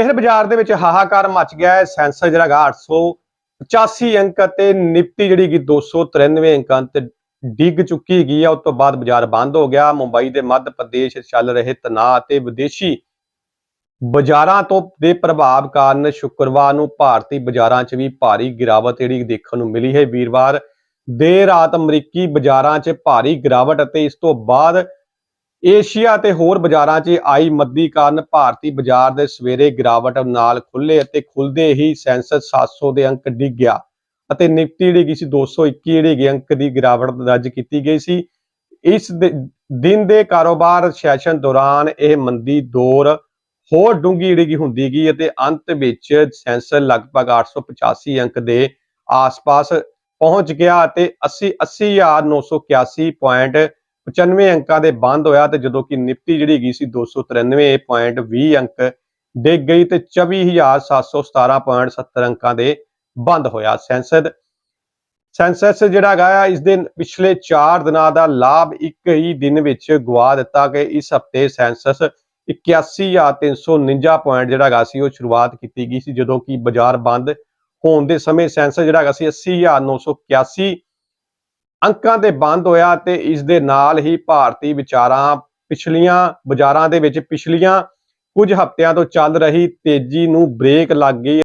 Share ਬਾਜ਼ਾਰ ਦੇ ਵਿੱਚ ਹਾਹਾਕਾਰ ਮਚ ਗਿਆ ਹੈ। ਸੈਂਸਰ ਜਿਹੜਾ ਹੈਗਾ 885 ਅੰਕ ਅਤੇ ਨਿਫਟੀ ਜਿਹੜੀ ਕਿ 293 ਅੰਕਾਂ ਤੇ ਡਿੱਗ ਚੁੱਕੀ ਹੈਗੀ ਆ। ਉਸ ਤੋਂ ਬਾਅਦ ਬਾਜ਼ਾਰ ਬੰਦ ਹੋ ਗਿਆ। ਮੁੰਬਈ ਦੇ ਮੱਧ ਪ੍ਰਦੇਸ਼ ਚੱਲ ਰਹੇ ਤਣਾਅ ਅਤੇ ਵਿਦੇਸ਼ੀ ਬਾਜ਼ਾਰਾਂ ਤੋਂ ਦੇ ਪ੍ਰਭਾਵ ਕਾਰਨ ਸ਼ੁੱਕਰਵਾਰ ਨੂੰ ਭਾਰਤੀ ਬਾਜ਼ਾਰਾਂ 'ਚ ਵੀ ਭਾਰੀ ਗਿਰਾਵਟ ਜਿਹੜੀ ਦੇਖਣ ਨੂੰ ਮਿਲੀ ਹੈ। ਵੀਰਵਾਰ ਦੇਰ ਰਾਤ ਅਮਰੀਕੀ ਬਾਜ਼ਾਰਾਂ 'ਚ ਭਾਰੀ ਗਿਰਾਵਟ ਅਤੇ ਇਸ ਤੋਂ ਬਾਅਦ ਏਸ਼ੀਆ ਤੇ ਹੋਰ ਬਾਜ਼ਾਰਾਂ 'ਚ ਆਈ ਮੱਦੀ ਕਾਰਨ ਭਾਰਤੀ ਬਾਜ਼ਾਰ ਦੇ ਸਵੇਰੇ ਗਿਰਾਵਟ ਨਾਲ ਖੁੱਲੇ ਅਤੇ ਖੁੱਲਦੇ ਹੀ ਸੈਂਸਸ 700 ਦੇ ਅੰਕ ਡਿੱਗ ਗਿਆ ਅਤੇ ਨਿਫਟੀ ਜਿਹੜੀ ਗਈ ਸੀ 221 ਜਿਹੜੀ ਗਈ ਅੰਕ ਦੀ ਗਿਰਾਵਟ ਦਰਜ ਕੀਤੀ ਗਈ ਸੀ। ਇਸ ਦਿਨ ਦੇ ਕਾਰੋਬਾਰ ਸੈਸ਼ਨ ਦੌਰਾਨ ਇਹ ਮੰਦੀ ਦੌਰ ਹੋਰ ਡੂੰਗੀ ਜਿਹੜੀ ਹੁੰਦੀ ਗਈ ਅਤੇ ਅੰਤ ਵਿੱਚ ਸੈਂਸਰ ਲਗਭਗ 885 ਅੰਕ ਦੇ ਆਸ-ਪਾਸ ਪਹੁੰਚ ਗਿਆ ਅਤੇ 80 80981.95 ਅੰਕਾਂ ਦੇ ਬੰਦ ਹੋਇਆ ਤੇ ਜਦੋਂ ਕਿ ਨਿਫਟੀ ਜਿਹੜੀ ਗਈ ਸੀ 293.20 ਅੰਕ ਡਿੱਗ ਗਈ ਤੇ 24717.70 ਅੰਕਾਂ ਦੇ ਬੰਦ ਹੋਇਆ। ਸੈਂਸਦ, ਸੈਂਸਸ ਜਿਹੜਾ ਹੈਗਾ ਆ, ਇਸ ਦੇ ਪਿਛਲੇ 4 ਦਿਨਾਂ ਦਾ ਲਾਭ ਇੱਕ ਹੀ ਦਿਨ ਵਿੱਚ ਗਵਾ ਦਿੱਤਾ ਕਿ ਇਸ ਹਫ਼ਤੇ ਸੈਂਸਸ 81349 ਪੁਆਇੰਟ ਜਿਹੜਾ ਹੈਗਾ ਸੀ, ਉਹ ਸ਼ੁਰੂਆਤ ਕੀਤੀ ਗਈ ਸੀ। ਜਦੋਂ ਕਿ ਬਾਜ਼ਾਰ ਬੰਦ ਹੋਣ ਦੇ ਸਮੇਂ ਸੈਂਸਸ ਜਿਹੜਾ ਹੈਗਾ ਸੀ 80981 ਅੰਕਾਂ ਤੇ ਬੰਦ ਹੋਇਆ ਤੇ ਇਸ ਦੇ ਨਾਲ ਹੀ ਭਾਰਤੀ ਵਿਚਾਰਾਂ ਪਿਛਲੀਆਂ ਬਾਜ਼ਾਰਾਂ ਦੇ ਵਿੱਚ ਪਿਛਲੀਆਂ ਕੁਝ ਹਫ਼ਤਿਆਂ ਤੋਂ ਚੱਲ ਰਹੀ ਤੇਜ਼ੀ ਨੂੰ ਬ੍ਰੇਕ ਲੱਗ ਗਈ।